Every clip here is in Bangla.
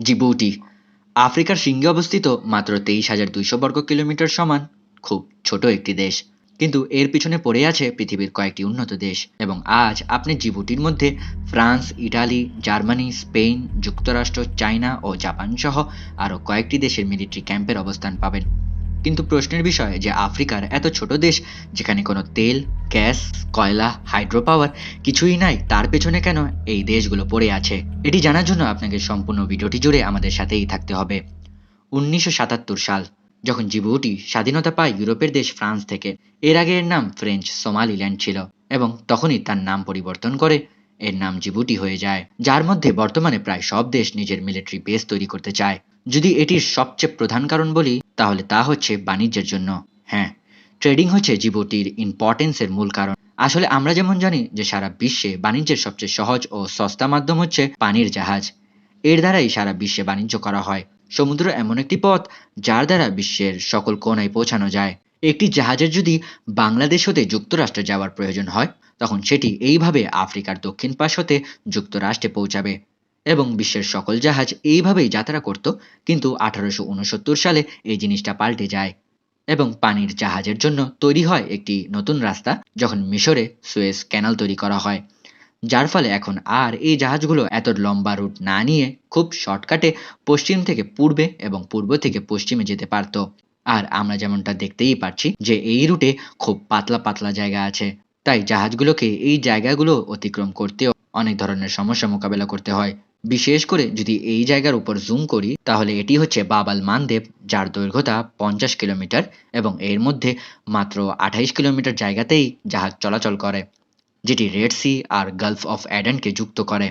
জিবুটি, আফ্রিকার শৃঙ্গে অবস্থিত মাত্র তেইশ হাজার দুইশো বর্গ কিলোমিটার সমান, খুব ছোট একটি দেশ। কিন্তু এর পিছনে পড়ে আছে পৃথিবীর কয়েকটি উন্নত দেশ এবং আজ আপনি জিবুটির মধ্যে ফ্রান্স, ইটালি, জার্মানি, স্পেন, যুক্তরাষ্ট্র, চায়না ও জাপান সহ আরও কয়েকটি দেশের মিলিটারি ক্যাম্পের অবস্থান পাবেন। কিন্তু প্রশ্নের বিষয় যে আফ্রিকার এত ছোট দেশ, যেখানে কোনো তেল গ্যাস, কয়লা হাইড্রো পাওয়ার কিছুই নাই, তার পেছনে কেন এই দেশগুলো পড়ে আছে? এটি জানার জন্য আপনাকে সম্পূর্ণ ভিডিওটি জুড়ে আমাদের সাথেই থাকতে হবে। উনিশশো সাতাত্তর সাল, যখন জিবুটি স্বাধীনতা পায় ইউরোপের দেশ ফ্রান্স থেকে, এর আগে এর নাম ফ্রেঞ্চ সোমালিল্যান্ড ছিল এবং তখনই তার নাম পরিবর্তন করে এর নাম জিবুটি হয়ে যায়, যার মধ্যে বর্তমানে প্রায় সব দেশ নিজের মিলিটারি বেস তৈরি করতে চায়। যদি এটির সবচেয়ে প্রধান কারণ বলি, তাহলে তা হচ্ছে বাণিজ্যের জন্য। হ্যাঁ ট্রেডিং হচ্ছে জিবুটির ইম্পর্টেন্সের মূল কারণ। আসলে আমরা যেমন জানি যে সারা বিশ্বে বাণিজ্যের সবচেয়ে সহজ ও সস্তা মাধ্যম হচ্ছে পানির জাহাজ। এর দ্বারাই সারা বিশ্বে বাণিজ্য করা হয়। সমুদ্র এমন একটি পথ যার দ্বারা বিশ্বের সকল কোণায় পৌঁছানো যায়। একটি জাহাজের যদি বাংলাদেশ হতে যুক্তরাষ্ট্রে যাওয়ার প্রয়োজন হয়, তখন সেটি এইভাবে আফ্রিকার দক্ষিণ পাশ হতে যুক্তরাষ্ট্রে পৌঁছাবে এবং বিশ্বের সকল জাহাজ এইভাবেই যাত্রা করত, কিন্তু আঠারোশো উনসত্তর সালে এই জিনিসটা পাল্টে যায়। এবং পানির জাহাজের জন্য তৈরি হয় একটি নতুন রাস্তা যখন মিশরে সুয়েজ ক্যানাল তৈরি করা হয়। যার ফলে এখন আর এই জাহাজগুলো এত লম্বা রুট না নিয়ে খুব শর্টকাটে পশ্চিম থেকে পূর্বে এবং পূর্ব থেকে পশ্চিমে যেতে পারত। আর আমরা যেমনটা দেখতেই পাচ্ছি যে এই রুটে খুব পাতলা পাতলা জায়গা আছে। তাই জাহাজগুলোকে এই জায়গাগুলো অতিক্রম করতেও অনেক ধরনের সমস্যা মোকাবেলা করতে হয়। বিশেষ করে যদি এই জায়গার উপর জুম করি, তাহলে এটি হচ্ছে বাবাল মানদেব, যার দৈর্ঘ্যতা পঞ্চাশ কিলোমিটার এবং এর মধ্যে মাত্র আঠাইশ কিলোমিটার জায়গাতেই জাহাজ চলাচল করে, যেটি রেড সি আর গালফ অফ অ্যাডেনকে যুক্ত করে।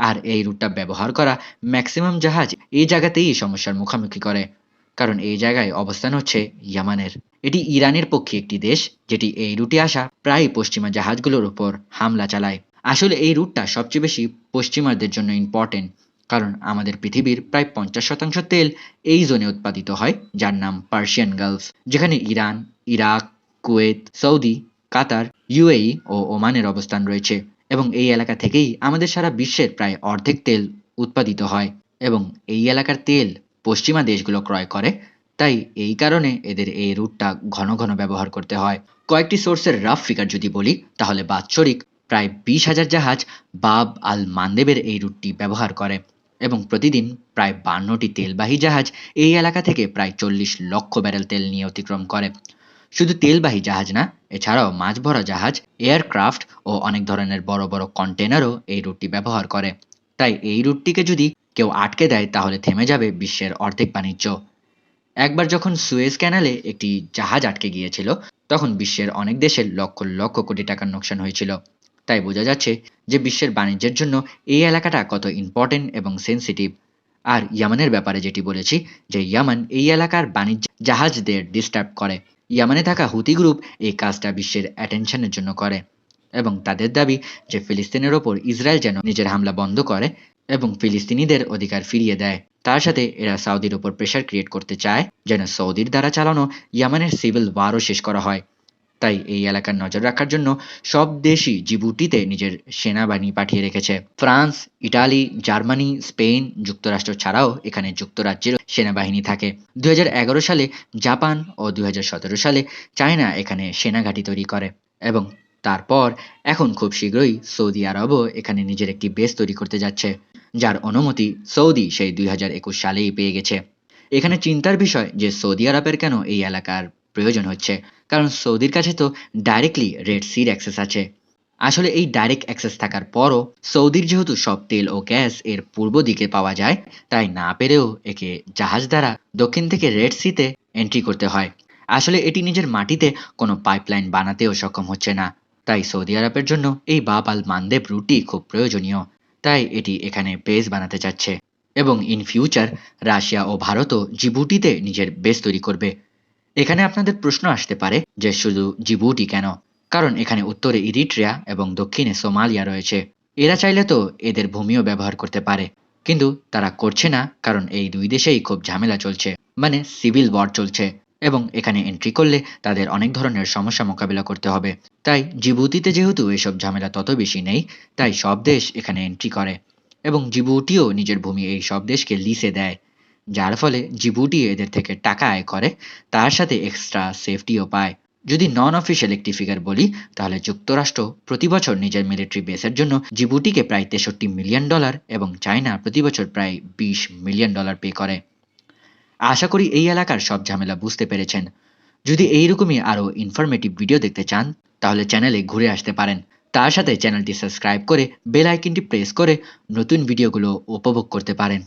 আর এই রুটটা ব্যবহার করা ম্যাক্সিমাম জাহাজ এই জায়গাতেই সমস্যার মুখোমুখি করে, কারণ এই জায়গায় অবস্থান হচ্ছে ইয়ামানের। এটি ইরানের পক্ষে একটি দেশ, যেটি এই রুটে আসা প্রায় পশ্চিমা জাহাজগুলোর উপর হামলা চালায়। আসলে এই রুটটা সবচেয়ে বেশি পশ্চিমাদের জন্য ইম্পর্টেন্ট কারণ আমাদের পৃথিবীর প্রায় পঞ্চাশ শতাংশ তেল এই জোনে উৎপাদিত হয়, যার নাম পার্সিয়ান গালফ যেখানে Iran, Iraq, Kuwait, Saudi, Qatar UAE ও ওমানের অবস্থান রয়েছে। এবং এই এলাকা থেকেই আমাদের সারা বিশ্বের প্রায় অর্ধেক তেল উৎপাদিত হয়। এবং এই এলাকার তেল পশ্চিমা দেশগুলো ক্রয় করে, তাই এই কারণে এদের এই রুটটা ঘন ঘন ব্যবহার করতে হয়। কয়েকটি সোর্সের রাফ ফিগার যদি বলি, তাহলে বাৎসরিক প্রায় বিশ হাজার জাহাজ বাব আল মানদেবের এই রুটটি ব্যবহার করে এবং প্রতিদিন প্রায় বান্নটি তেলবাহী জাহাজ এই এলাকা থেকে প্রায় চল্লিশ লক্ষ ব্যারেল তেল নিয়ে অতিক্রম করে। শুধু তেলবাহী জাহাজ না, এছাড়াও মাছ ভরা জাহাজ, এয়ারক্রাফট ও অনেক ধরনের বড় বড় কন্টেনারও এই রুটটি ব্যবহার করে। তাই এই রুটটিকে যদি কেউ আটকে দেয়, তাহলে থেমে যাবে বিশ্বের অর্ধেক বাণিজ্য। একবার যখন সুয়েজ ক্যানালে একটি জাহাজ আটকে গিয়েছিল, তখন বিশ্বের অনেক দেশের লক্ষ লক্ষ কোটি টাকার নোকসান হয়েছিল। তাই বোঝা যাচ্ছে যে বিশ্বের বাণিজ্যের জন্য এই এলাকাটা কত ইম্পর্টেন্ট এবং সেন্সিটিভ আর ইয়ামানের ব্যাপারে যেটি বলেছি যে ইয়ামান এই এলাকার বাণিজ্য জাহাজদের ডিস্টার্ব করে। ইয়ামানে থাকা হুতি গ্রুপ এই কাজটা বিশ্বের অ্যাটেনশনের জন্য করে। এবং তাদের দাবি যে ফিলিস্তিনের ওপর ইসরায়েল যেন নিজের হামলা বন্ধ করে এবং ফিলিস্তিনিদের অধিকার ফিরিয়ে দেয়। তার সাথে এরা সৌদির ওপর প্রেশার ক্রিয়েট করতে চায়, যেন সৌদির দ্বারা চালানো ইয়ামানের সিভিল ওয়ারও শেষ করা হয়। তাই এই এলাকার নজর রাখার জন্য সব দেশই জিবুটিতে নিজের সেনাবাহিনী পাঠিয়ে রেখেছে। ফ্রান্স, ইটালি, জার্মানি, স্পেন যুক্তরাষ্ট্র ছাড়াও এখানে যুক্তরাজ্যের সেনাবাহিনী থাকে। দুই সালে জাপান ও দুই সালে চায়না এখানে সেনাঘাঁটি তৈরি করে এবং তারপর এখন খুব শীঘ্রই সৌদি আরবও এখানে নিজের একটি বেস তৈরি করতে যাচ্ছে, যার অনুমতি সৌদি সেই দুই হাজার একুশ সালেই পেয়ে গেছে। এখানে চিন্তার বিষয় যে সৌদি আরবের কেন এই এলাকার প্রয়োজন হচ্ছে। কারণ সৌদির কাছে তো ডাইরেক্টলি রেড সির অ্যাক্সেস আছে। আসলে এই ডাইরেক্ট অ্যাক্সেস থাকার পরও সৌদির যেহেতু সব তেল ও গ্যাস এর পূর্ব দিকে পাওয়া যায়, তাই না পেরেও একে জাহাজ দ্বারা দক্ষিণ থেকে রেড সিতে এন্ট্রি করতে হয়। আসলে এটি নিজের মাটিতে কোনো পাইপলাইন বানাতেও সক্ষম হচ্ছে না। তাই সৌদি আরবের জন্য এই বাব আল মানদেব রুটটি খুব প্রয়োজনীয়। তাই এটি এখানে বেস বানাতে চাচ্ছে। এবং ইন ফিউচার রাশিয়া ও ভারতও জিবুটিতে নিজের বেস তৈরি করবে। এখানে আপনাদের প্রশ্ন আসতে পারে যে শুধু জিবুটি কেন? কারণ এখানে উত্তরে ইরিট্রিয়া এবং দক্ষিণে সোমালিয়া রয়েছে। এরা চাইলে তো এদের ভূমিও ব্যবহার করতে পারে। কিন্তু তারা করছে না, কারণ এই দুই দেশেই খুব ঝামেলা চলছে। মানে সিভিল ওয়ার চলছে। এবং এখানে এন্ট্রি করলে তাদের অনেক ধরনের সমস্যা মোকাবিলা করতে হবে। তাই জিবুতিতে যেহেতু এসব ঝামেলা তত বেশি নেই, তাই সব দেশ এখানে এন্ট্রি করে। এবং জিবুটিও নিজের ভূমি এই সব দেশকে লিসে দেয়। যার ফলে জিবুটি এদের থেকে টাকা আয় করে, তার সাথে এক্সট্রা সেফটিও পায়। যদি নন অফিসিয়াল একটি ফিগার বলি, তাহলে যুক্তরাষ্ট্র প্রতি বছর নিজের মিলিটারি বেসের জন্য জিবুটিকে প্রায় তেষট্টি মিলিয়ন ডলার এবং চায়না প্রতি বছর প্রায় বিশ মিলিয়ন ডলার পে করে। আশা করি এই এলাকার সব ঝামেলা বুঝতে পেরেছেন। যদি এইরকমই আরও ইনফরমেটিভ ভিডিও দেখতে চান, তাহলে চ্যানেলে ঘুরে আসতে পারেন। তার সাথে চ্যানেলটি সাবস্ক্রাইব করে বেল আইকনটি প্রেস করে নতুন ভিডিওগুলো উপভোগ করতে পারেন।